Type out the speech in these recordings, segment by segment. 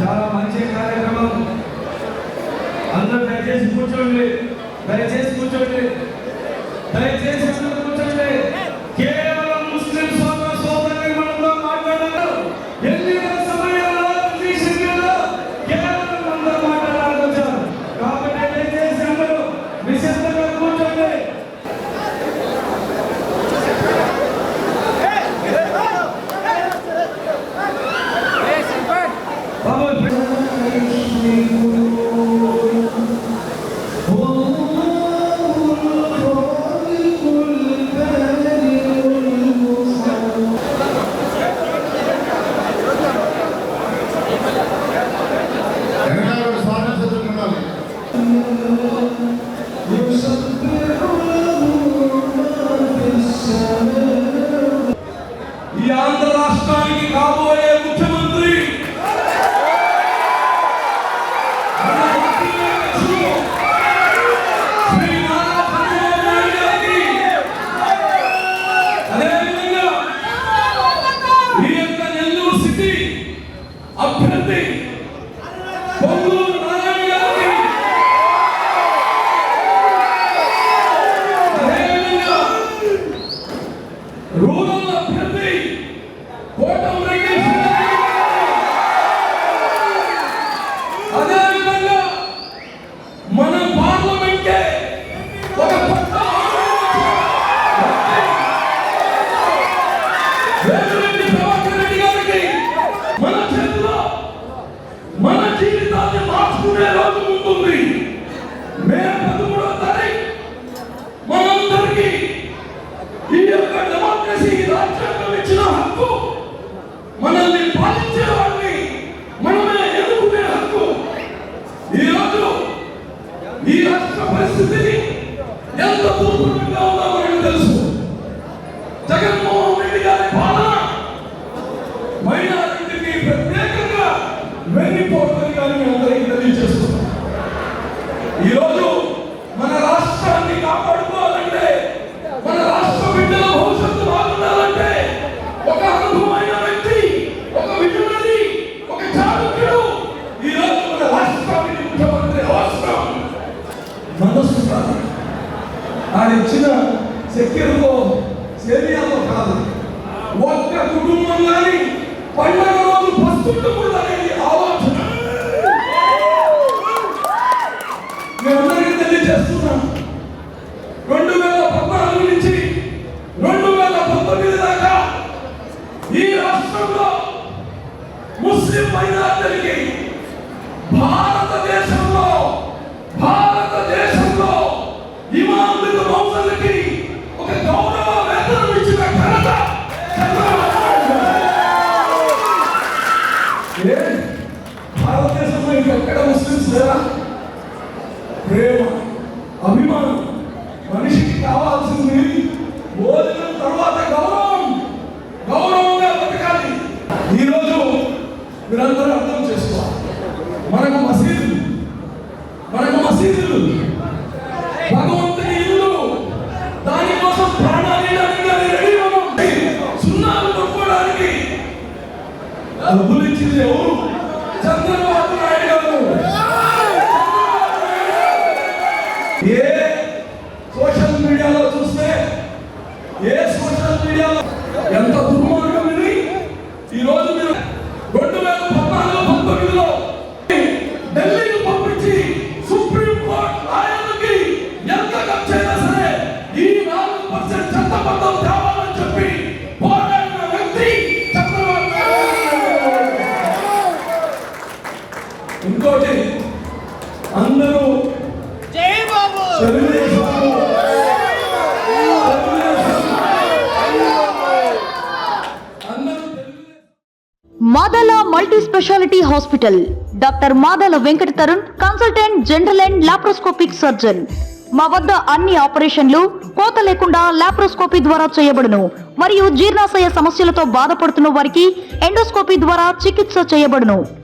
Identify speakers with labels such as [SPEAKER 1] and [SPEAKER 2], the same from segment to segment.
[SPEAKER 1] చాలా మంచి కార్యక్రమం. అందరూ దయచేసి కూర్చోండి. దయచేసి కూర్చోండి. దయచేసి Thank you. ముస్లిం మైనార్టీలకి భారత మీరందరూ అర్థం చేసుకోవాలి. మనకు మసీదులు మనకు మసీదులు భగవంతుని ఇల్లు దానికోసం ప్రాణాలు సున్నాలు కొట్టుకోవడానికి డబ్బులు ఇచ్చింది ఎవరు? అందరూ
[SPEAKER 2] జై బాబు!
[SPEAKER 3] Madala multi specialty hospital. Doctor Madala Venkata Tarun consultant general and laparoscopic surgeon. మా వద్ద అన్ని ఆపరేషన్లు కోత లేకుండా లాప్రోస్కోపీ ద్వారా చేయబడును. మరియు జీర్ణాశయ సమస్యలతో బాధపడుతున్న వారికి ఎండోస్కోపీ ద్వారా చికిత్స చేయబడును.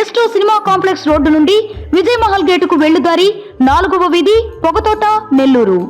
[SPEAKER 3] S two cinema complex road నుండి విజయమహల్ గేటుకు వెళ్ళుదారి నాలుగవ వీధి పొగతోట నెల్లూరు.